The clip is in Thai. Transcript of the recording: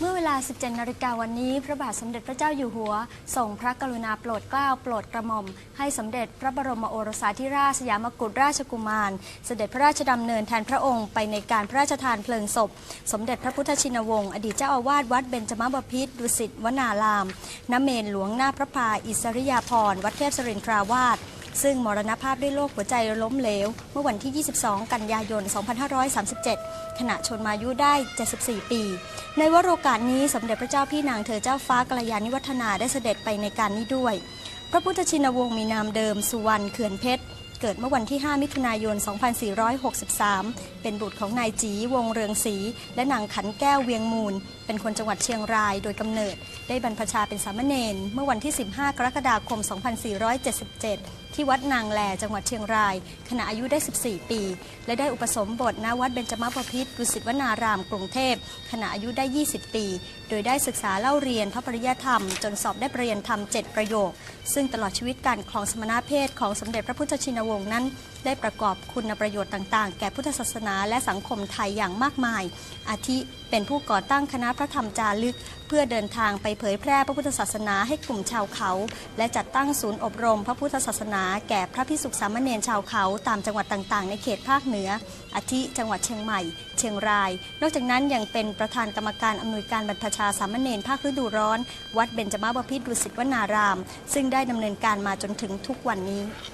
เมื่อเวลา 17 นาฬิกาวันนี้ พระบาทสมเด็จพระเจ้าอยู่หัวทรงพระกรุณาโปรดเกล้าโปรดกระหม่อม ให้สมเด็จพระบรมโอรสาธิราชสยามกุฎราชกุมาร เสด็จพระราชดำเนินแทนพระองค์ไปในการพระราชทานเพลิงศพ สมเด็จพระพุทธชินวงศ์อดีตเจ้าอาวาสวัดเบญจมบพิตรดุสิตวนารามณเมนหลวงหน้าพระพาอิสริยาภรณ์วัดเทพสรินทราวาส ซึ่งมรณภาพด้วยโรคหัวใจล้มเหลว เมื่อวันที่ 22 กันยายน 2537 ขณะชนมายุได้ 74 ปี ในวโรกาสนี้สมเด็จพระเจ้าพี่นางเธอเจ้าฟ้ากัลยาณิวัฒนาได้เสด็จไปในการนี้ด้วย พระพุทธชินวงศ์มีนามเดิมสุวรรณเขื่อนเพชรเกิดเมื่อวันที่ 5 มิถุนายน 2463 เป็นบุตรของนายจีวงเรืองศรีและนางขันแก้วเวียงมูล เป็นคนจังหวัดเชียงรายโดยกำเนิด ได้บรรพชาเป็นสามเณรเมื่อวันที่ 15 กรกฎาคม 2477 ที่วัดนางแลจังหวัดเชียงราย ขณะอายุได้ 14 ปี และได้อุปสมบทณวัดเบญจมบพิตรดุสิตวนาราม กรุงเทพ ขณะอายุได้ 20 ปี โดยได้ศึกษาเล่าเรียนพระปริยธรรม จนสอบได้ปรริญญาธรรม 7 ประโยค ซึ่งตลอดชีวิตการครองสมณเพศของสมเด็จพระพุทธชินวงศ์นั้น ได้ประกอบคุณประโยชน์ต่าง ๆ แก่พุทธศาสนาและสังคมไทยอย่างมากมาย อาทิเป็นผู้ก่อตั้งคณะพระธรรมจารึก เพื่อเดินทางไปเผยแพร่พระพุทธศาสนาให้กลุ่มชาวเขา และจัดตั้งศูนย์อบรมพระพุทธศาสนา แก่พระพิสุสามเณรชาวเขาตามจังหวัดต่างๆ ในเขตภาคเหนือ อาทิจังหวัดเชียงใหม่ เชียงราย นอกจากนั้นยังเป็นประธานกรรมการอำนวยการบรรพชาสามเณรภาคฤดูร้อน วัดเบญจมาบพิตรดุสิตวนาราม ซึ่งได้ดำเนินการมาจนถึงทุกวันนี้